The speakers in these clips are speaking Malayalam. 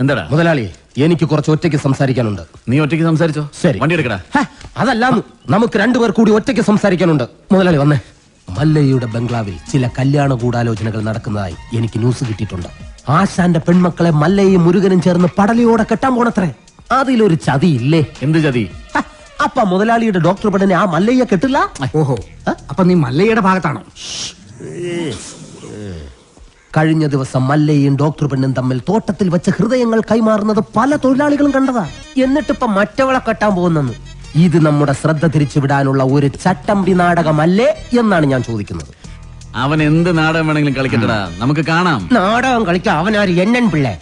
എന്താടാ? മുതലാളി എനിക്ക് കുറച്ച് ഒറ്റയ്ക്ക് സംസാരിക്കാനുണ്ട്. നീ ഒറ്റയ്ക്ക് സംസാരിച്ചോ? ശരി. വണ്ടി എടുക്കടാ. അതല്ല നമുക്ക് രണ്ടുപേർ കൂടി ഒറ്റയ്ക്ക് സംസാരിക്കാനുണ്ട്. മുതലാളി വന്നേ. മല്ലയ്യയുടെ ബംഗ്ലാവിൽ ചില കല്യാണ ഗൂഢാലോചനകൾ നടക്കുന്നതായി എനിക്ക് ന്യൂസ് കിട്ടിയിട്ടുണ്ട്. ആശാന്റെ പെൺമക്കളെ മല്ലയും മുരുകനും ചേർന്ന് പടലിയോടെ കെട്ടാൻ പോണത്രേ. അതിലൊരു ചതി ഇല്ലേ എന്ത് ചതി? അപ്പ മുതലാളിയുടെ ഡോക്ടർ പെടനെ ആ മല്ലയ്യ കെട്ടില്ല? ഓഹോ. അപ്പൊ നീ മല്ലയുടെ ഭാഗത്താണോ? കഴിഞ്ഞ ദിവസം മല്ലയും ഡോക്ടർ പെണ്ണും തമ്മിൽ തോട്ടത്തിൽ വെച്ച് ഹൃദയങ്ങൾ കൈമാറുന്നത് പല തൊഴിലാളികളും കണ്ടതാ. എന്നിട്ടിപ്പൊ മറ്റവളെ കെട്ടാൻ പോകുന്നെന്ന്. ഇത് നമ്മുടെ ശ്രദ്ധ തിരിച്ചുവിടാനുള്ള ഒരു ചട്ടമ്പി നാടകമല്ലേ എന്നാണ് ഞാൻ ചോദിക്കുന്നത്. അവൻ എന്ത് നാടകം വേണമെങ്കിലും കളിക്കട്ടടാ. നമുക്ക് കാണാം. നാടകം അവൻ അവനാര് എണ്ണൻ പിള്ളേ?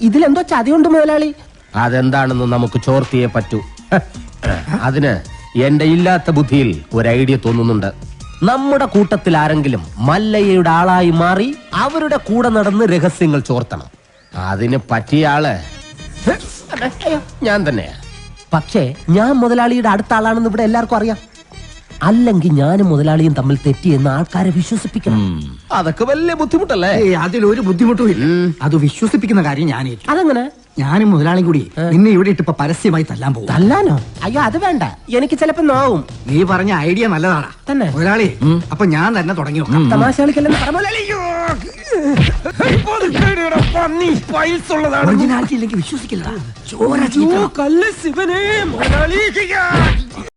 ഇതിലെന്തോ ചതിയുണ്ട് മുതലാളി. അതെന്താണെന്ന് നമുക്ക് ചോർത്തിയേ പറ്റൂ. അതിന് എന്റെ ഇല്ലാത്ത ബുദ്ധിയിൽ ഒരു ഐഡിയ തോന്നുന്നുണ്ട്. നമ്മുടെ കൂട്ടത്തിൽ ആരെങ്കിലും മല്ലയ്യയുടെ ആളായി മാറി അവരുടെ കൂടെ നടന്ന് രഹസ്യങ്ങൾ ചോർത്തണം. അതിന് പറ്റിയ ആൾ അയ്യോ, ഞാൻ തന്നെയാ. പക്ഷേ ഞാൻ മുതലാളിയുടെ അടുത്ത ആളാണെന്ന് ഇവിടെ എല്ലാവർക്കും അറിയാം. അല്ലെങ്കിൽ ഞാനും മുതലാളിയും തമ്മിൽ തെറ്റിയെന്ന് ആൾക്കാരെ വിശ്വസിപ്പിക്കണം. അതൊക്കെ വലിയ ബുദ്ധിമുട്ടല്ലേ? അതിലൊരു ബുദ്ധിമുട്ടും ഇല്ല. അത് വിശ്വസിപ്പിക്കുന്ന കാര്യം ഞാൻ അതെങ്ങനെ? ഞാനും മുതലാളി കൂടി നിന്നെ ഇവിടെ ഇട്ടിപ്പോ പരസ്യമായി തല്ലാൻ പോകും തല്ലാനോ? അയ്യോ അത് വേണ്ട. എനിക്ക് ചിലപ്പോ നോവും. നീ പറഞ്ഞ ഐഡിയ നല്ലതാണ് തന്നെ? മുതലാളി അപ്പൊ ഞാൻ തന്നെ തുടങ്ങി നോക്കാം തമാശ കളിക്കല്ലെന്ന് വിശ്വസിക്കില്ല